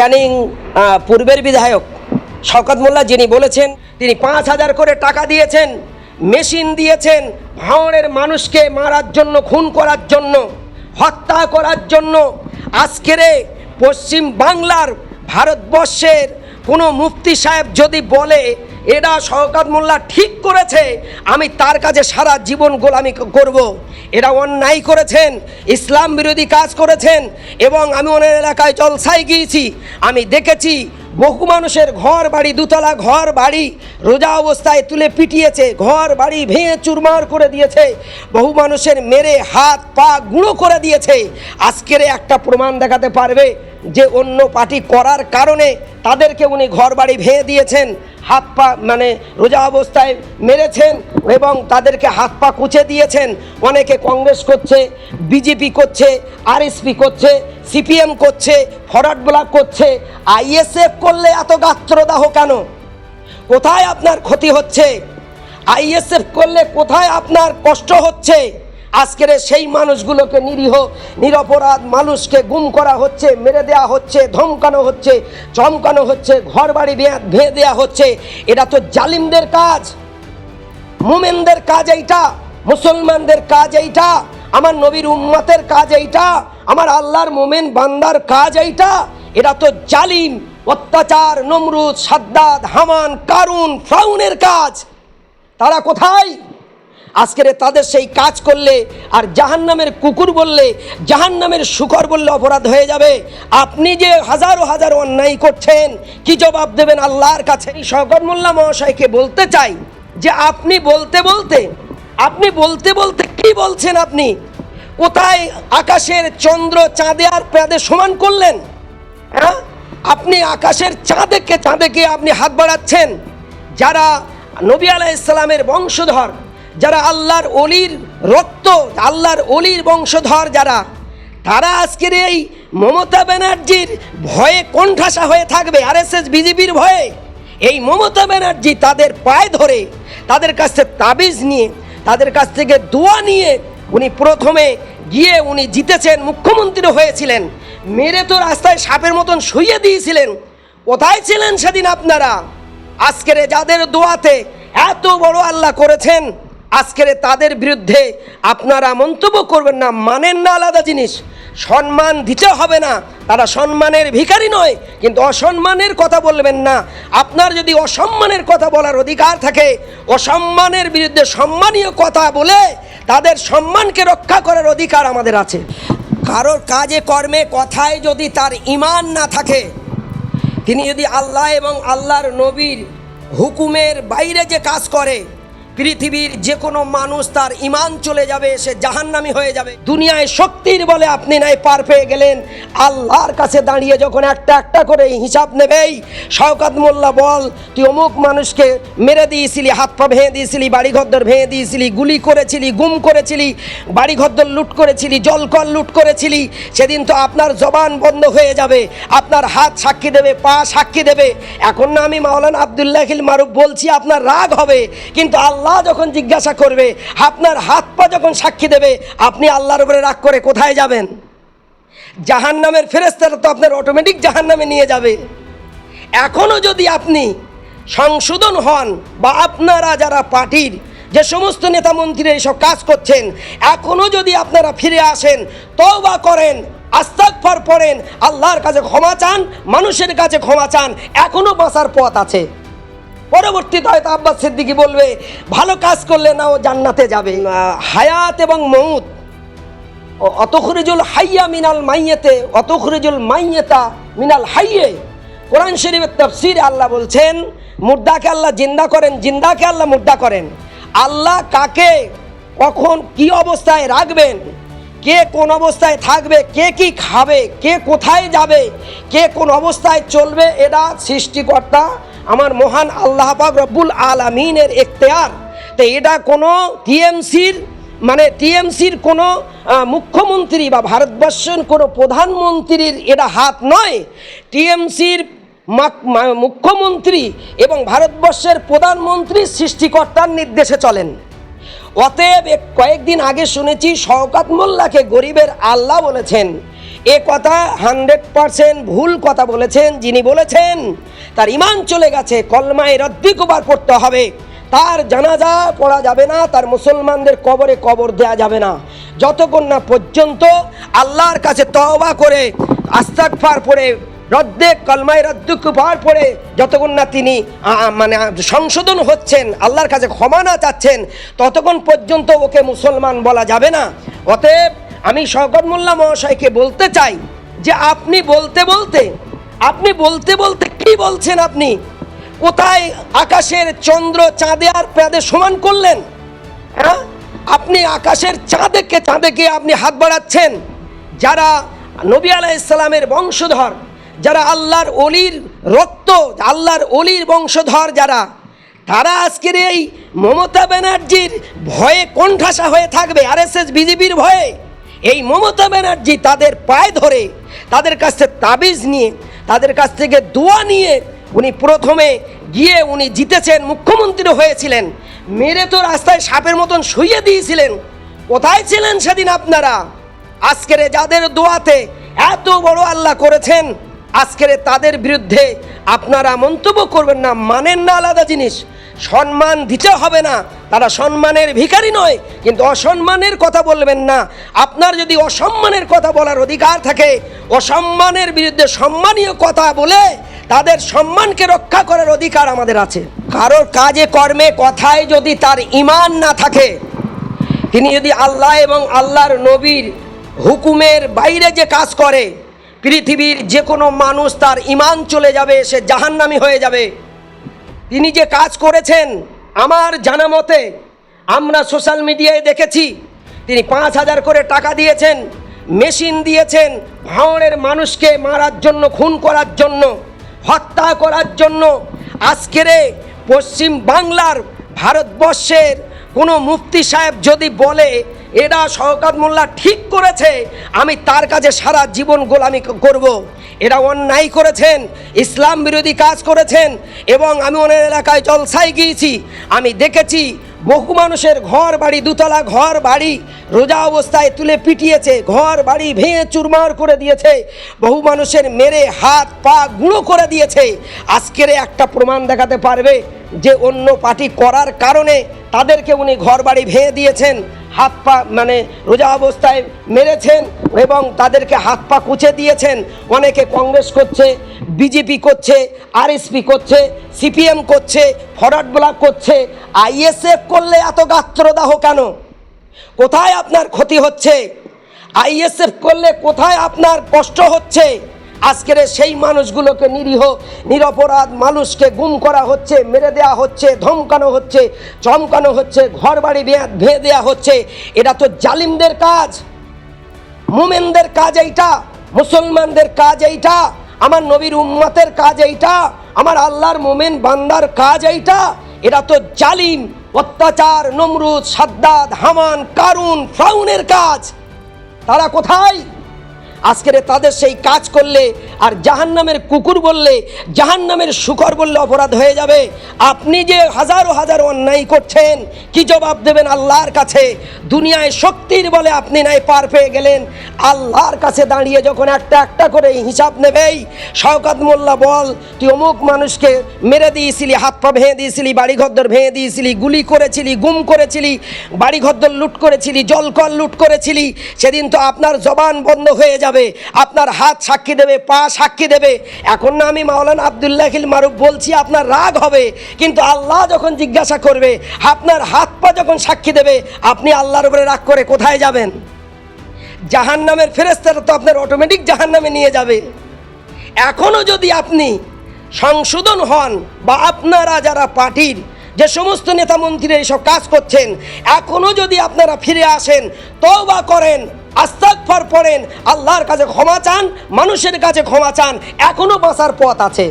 ক্যানিং পূর্বের বিধায়ক শওকত মোল্লা যিনি বলেছেন, তিনি পাঁচ হাজার করে টাকা দিয়েছেন, মেশিন দিয়েছেন, ভাঁড়ের মানুষকে মারার জন্য, খুন করার জন্য, হত্যা করার জন্য। আজকের পশ্চিম বাংলার ভারতবর্ষের কোনো মুফতি সাহেব যদি বলে এরা শওকাত মোল্লা ঠিক করেছে আমি তার কাছে সারা জীবন গোলামি করব। এরা অন্যায় করেছেন, ইসলাম বিরোধী কাজ করেছেন, এবং আমি ওনার এলাকায় জলসায় গিয়েছি আমি দেখেছি বহু মানুষের ঘর বাড়ি, দুতলা ঘর বাড়ি রোজা অবস্থায় তুলে পিটিয়েছে, ঘর বাড়ি ভেঙে চুরমার করে দিয়েছে বহু মানুষের মেরে হাত, পা গুঁড়ো করে দিয়েছে। আজকের একটা প্রমাণ দেখাতে পারবে যে অন্য পার্টি করার কারণে তাদেরকে উনি ঘর বাড়ি ভেঙে দিয়েছেন, হাত পা মানে রোজা অবস্থায় মেরেছেন এবং তাদেরকে হাত পা কুচে দিয়েছেন। অনেকে কংগ্রেস করছে, বিজেপি করছে, আরএসপি করছে সিপিএম করছে, ফরওয়ার্ড ব্লক করছে, আইএসএফ করলে এত গাত্রদাহ কেন? কোথায় আপনার ক্ষতি হচ্ছে? আইএসএফ করলে কোথায় আপনার কষ্ট হচ্ছে? আজকের সেই মানুষগুলোকে নিরীহ, নিরপরাধ মানুষকে গুম করা হচ্ছে, মেরে দেওয়া হচ্ছে, ধমকানো হচ্ছে, চমকানো হচ্ছে ঘর বাড়ি ভেঙে দেওয়া হচ্ছে। এটা তো জালিমদের কাজ। মুমেনদের কাজ এইটা, মুসলমানদের কাজ এইটা। আমার নবীর উম্মতের কাজ এইটা, আমার আল্লাহর মোমেন বান্দার কাজ এইটা। এটা তো জালিম, অত্যাচার, নমরুদ, সাদ্দাদ, হামান, কারুন, ফ্রাউনের কাজ। তারা কোথায়? আজকের তাদের সেই কাজ করলে আর জাহান্নামের কুকুর বললে, জাহান্নামের শুকর বললে অপরাধ হয়ে যাবে। আপনি যে হাজারো হাজার অন্যায় করছেন, কি জবাব দেবেন আল্লাহর কাছে? শওকত মোল্লা মহাশয়কে বলতে চাই যে আপনি বলতে বলতে আপনি বলতে বলতে কি বলছেন আপনি? কোথায় আকাশের চন্দ্র চাঁদে আর প্যাদে সমান করলেন? হ্যাঁ? আপনি আকাশের চাঁদেকে চাঁদেকে আপনি হাত বাড়াচ্ছেন। যারা নবী আলাহ ইসলামের বংশধর, যারা আল্লাহর অলির রক্ত, আল্লাহর অলির বংশধর যারা, তারা আজকের এই মমতা ব্যানার্জির ভয়ে কোণঠাসা হয়ে থাকবে আর এস আরএসএস, বিজেপির ভয়ে। এই মমতা ব্যানার্জি তাদের পায়ে ধরে, তাদের কাছে তাবিজ নিয়ে তাদের কাছ থেকে দোয়া নিয়ে উনি প্রথমে গিয়ে উনি জিতেছেন, মুখ্যমন্ত্রী হয়েছিলেন। মেরে তো রাস্তায় সাপের মতন শুয়ে দিয়েছিলেন। কোথায় ছিলেন সেদিন আপনারা? আজকের যাদের দোয়াতে এত বড় আল্লাহ করেছেন, আজকের তাদের বিরুদ্ধে আপনারা মন্তব্য করবেন না, মানেন না আলাদা জিনিস। সম্মান দিতে হবে না। তারা সম্মানের ভিখারি নয়, কিন্তু অসম্মানের কথা বলবেন না। আপনার যদি অসম্মানের কথা বলার অধিকার থাকে, অসম্মানের বিরুদ্ধে সম্মানীয় কথা বলে তাদের সম্মানকে রক্ষা করার অধিকার আমাদের আছে। কারোর কাজে, কর্মে, কথায় যদি তার ইমান না থাকে, তিনি যদি আল্লাহ এবং আল্লাহর নবীর হুকুমের বাইরে যে কাজ করে পৃথিবীর যে কোনো মানুষ তার ইমান চলে যাবে, সে জাহান্নামি হয়ে যাবে। দুনিয়ায় শক্তির বলে আপনি নাই, পার পেয়ে গেলেন। আল্লাহর কাছে দাঁড়িয়ে যখন একটা একটা করে হিসাব নেবেই, শওকাত মোল্লা বল, তুই অমুক মানুষকে মেরে দিয়েছিলি, হাত পা ভেঙে দিয়েছিলি বাড়ি ঘরদর ভেঙে দিয়েছিলি, গুলি করেছিলি, গুম করেছিলি বাড়ি ঘরদর লুট করেছিলি, জলকল লুট করেছিলি, সেদিন তো আপনার জবান বন্ধ হয়ে যাবে, আপনার হাত সাক্ষী দেবে, পা সাক্ষী দেবে। এখন না আমি মাওলানা আবদুল্লাহিল মারুফ বলছি, আপনার রাগ হবে, কিন্তু আল্লাহ যখন জিজ্ঞাসা করবে, আপনার হাত পা যখন সাক্ষী দেবে, আপনি আল্লাহর উপরে রাগ করে কোথায় যাবেন? জাহান নামের ফেরেস্তারা তো আপনার অটোমেটিক জাহান নামে নিয়ে যাবে। এখনও যদি আপনি সংশোধন হন বা আপনারা যারা পার্টির যে সমস্ত নেতা মন্ত্রী এইসব কাজ করছেন এখনও যদি আপনারা ফিরে আসেন, তওবা করেন, আস্তাগফার পড়েন, আল্লাহর কাছে ক্ষমা চান, মানুষের কাছে ক্ষমা চান এখনও বাঁচার পথ আছে। পরবর্তীতে হয়তো আব্বাস সিদ্দিকি বলবে, ভালো কাজ করলে না ও জান্নাতে যাবে। হায়াত এবং মৌত অতখরিজুল হাইয়া মিনাল মাইয়েতে, অতখরিজুল মাইয়েতা মিনাল হাইয়ে। কোরআন শরীফের তফসির আল্লাহ বলছেন, মুর্দাকে আল্লাহ জিন্দা করেন, জিন্দাকে আল্লাহ মুর্দা করেন। আল্লাহ কাকে, কখন, কি অবস্থায় রাখবেন? কে কোন অবস্থায় থাকবে, কে কি খাবে, কে কোথায় যাবে, কে কোন অবস্থায় চলবে, এটা সৃষ্টিকর্তা আমার মহান আল্লাহ পাক রব্বুল আলামিনের এখতেয়ার। তো এটা কোনো টিএমসির মানে টিএমসির কোনো মুখ্যমন্ত্রী বা ভারতবর্ষের কোনো প্রধানমন্ত্রীর এটা হাত নয়। টিএমসির মুখ্যমন্ত্রী এবং ভারতবর্ষের প্রধানমন্ত্রী সৃষ্টিকর্তার নির্দেশে চলেন। অতএব কয়েকদিন আগে শুনেছি শওকাত মোল্লাকে গরিবের আল্লাহ বলেছেন। এ কথা হান্ড্রেড পারসেন্ট ভুল কথা বলেছেন। যিনি বলেছেন, তার ইমান চলে গেছে, কলমায় রদ্দিকবার পড়তে হবে। তার জানাজা পড়া যাবে না, তার মুসলমানদের কবরে কবর দেয়া যাবে না। যতক্ষণ না পর্যন্ত আল্লাহর কাছে তওবা করে আস্তাকফার পড়ে রদ্দে কলমায় রদ্দুক পার পড়ে যতক্ষণ না তিনি মানে সংশোধন হচ্ছেন, আল্লাহর কাছে ক্ষমা না চাচ্ছেন, ততক্ষণ পর্যন্ত ওকে মুসলমান বলা যাবে না। অতএব আমি শওকত মোল্লা মহাশয়কে বলতে চাই যে আপনি বলতে বলতে, আপনি বলতে বলতে কি বলছেন আপনি? কোথায় আকাশের চন্দ্র চাঁদে আর প্যাদে সমান করলেন? হ্যাঁ? আপনি আকাশের চাঁদেকে চাঁদেকে আপনি হাত বাড়াচ্ছেন। যারা নবী আলাহ ইসলামের বংশধর যারা আল্লাহর অলির রক্ত, আল্লাহর অলির বংশধর যারা, তারা আজকের এই মমতা ব্যানার্জির ভয়ে কোণঠাসা হয়ে থাকবে আর আরএসএস বিজেপির ভয়ে। এই মমতা ব্যানার্জি তাদের পায়ে ধরে, তাদের কাছ থেকে তাবিজ নিয়ে, তাদের কাছ থেকে দোয়া নিয়ে উনি প্রথমে গিয়ে উনি জিতেছেন, মুখ্যমন্ত্রী হয়েছিলেন। মেরে তো রাস্তায় সাপের মতন শুইয়ে দিয়েছিলেন। কোথায় ছিলেন সেদিন আপনারা? আজকের যাদের দোয়াতে এত বড় আল্লাহ করেছেন আজকের তাদের বিরুদ্ধে আপনারা মন্তব্য করবেন না মানেন না আলাদা জিনিস। সম্মান দিতে হবে না। তারা সম্মানের ভিখারি নয়, কিন্তু অসম্মানের কথা বলবেন না। আপনার যদি অসম্মানের কথা বলার অধিকার থাকে, অসম্মানের বিরুদ্ধে সম্মানীয় কথা বলে তাদের সম্মানকে রক্ষা করার অধিকার আমাদের আছে। কারোর কাজে, কর্মে, কথায় যদি তার ইমান না থাকে, তিনি যদি আল্লাহ এবং আল্লাহর নবীর হুকুমের বাইরে যে কাজ করে পৃথিবীর যে কোনো মানুষ তার ইমান চলে যাবে, সে জাহান্নামি হয়ে যাবে। তিনি যে কাজ করেছেন, আমার জানা মতে, আমরা সোশ্যাল মিডিয়ায় দেখেছি, তিনি পাঁচ হাজার করে টাকা দিয়েছেন, মেশিন দিয়েছেন ভাঁড়ের মানুষকে মারার জন্য, খুন করার জন্য, হত্যা করার জন্য। আজকেরে পশ্চিম বাংলার ভারতবর্ষের কোনো মুফতি সাহেব যদি বলে এরা শওকাত মোল্লা ঠিক করেছে। আমি তার কাছে সারা জীবন গোলামি করব। এরা অন্যায় করেছেন, ইসলাম বিরোধী কাজ করেছেন এবং আমি ওনার এলাকায় জলসায় গিয়েছি। আমি দেখেছি বহু মানুষের ঘর বাড়ি, দুতলা ঘর বাড়ি রোজা অবস্থায় তুলে পিটিয়েছে, ঘর বাড়ি ভেঙে চুরমার করে দিয়েছে, বহু মানুষের মেরে হাত, পা গুঁড়ো করে দিয়েছে। আজকের একটা প্রমাণ দেখাতে পারবে যে অন্য পার্টি করার কারণে তাদেরকে উনি ঘর বাড়ি ভেঙে দিয়েছেন, হাত পা মানে রোজা অবস্থায় মেরেছেন এবং তাদেরকে হাত পা কুচে দিয়েছেন। অনেকে কংগ্রেস করছে, বিজেপি করছে, আরএসপি করছে, সিপিএম করছে, ফরওয়ার্ড ব্লক করছে। আইএসএফ করলে এত গাত্রদাহ কেন? কোথায় আপনার ক্ষতি হচ্ছে? আইএসএফ করলে কোথায় আপনার কষ্ট হচ্ছে? আজকের সেই মানুষগুলোকে নিরীহ, নিরপরাধ মানুষকে গুম করা হচ্ছে, মেরে দেওয়া হচ্ছে, ধমকানো হচ্ছে, চমকানো হচ্ছে ঘর বাড়ি ভেঙে দেওয়া হচ্ছে। এটা তো জালিমদের কাজ। মুমেনদের কাজ এইটা, মুসলমানদের কাজ এইটা, আমার নবীর উম্মতের কাজ এইটা, আমার আল্লাহর মোমেন বান্দার কাজ এইটা। এটা তো জালিম, অত্যাচার, নমরুদ সাদ্দাদ হামান, কারুন, ফ্রাউনের কাজ। তারা কোথায়? আজকের তাদের সেই কাজ করলে আর জাহান্নামের কুকুর বললে, জাহান্নামের শুকর বললে অপরাধ হয়ে যাবে। আপনি যে হাজারো হাজার অন্যায় করছেন, কি জবাব দেবেন আল্লাহর কাছে? দুনিয়ায় শক্তির বলে আপনি নাই পার পেয়ে গেলেন। আল্লাহর কাছে দাঁড়িয়ে যখন একটা একটা করে হিসাব নেবেই, শওকাত মোল্লা বল, তুই অমুক মানুষকে মেরে দিয়েছিলি, হাত পা ভেঙে দিয়েছিলি বাড়ি ঘরদর ভেঙে দিয়েছিলি, গুলি করেছিলি, গুম করেছিলি বাড়ি ঘরদর লুট করেছিলি, জলকল লুট করেছিলি, সেদিন তো আপনার জবান বন্ধ হয়ে যাবে। আপনার হাত সাক্ষী দেবে, পা সাক্ষী দেবে। এখন না আমি মাওলানা আবদুল্লাহিল মারুফ বলছি, আপনার রাগ হবে, কিন্তু আল্লাহ যখন জিজ্ঞাসা করবে, আপনার হাত পা যখন সাক্ষী দেবে, আপনি আল্লাহর উপরে রাগ করে কোথায় যাবেন? জাহান নামের ফেরেস্তারা তো আপনার অটোমেটিক জাহান নামে নিয়ে যাবে। এখনও যদি আপনি সংশোধন হন, বা আপনারা যারা পার্টির, যে সমস্ত নেতা মন্ত্রী এইসব কাজ করছেন এখনও যদি আপনারা ফিরে আসেন, তওবা করেন আস্তাগফার পড়েন আল্লাহর কাছে ক্ষমা চান মানুষের কাছে ক্ষমা চান এখনও বাঁচার পথ আছে।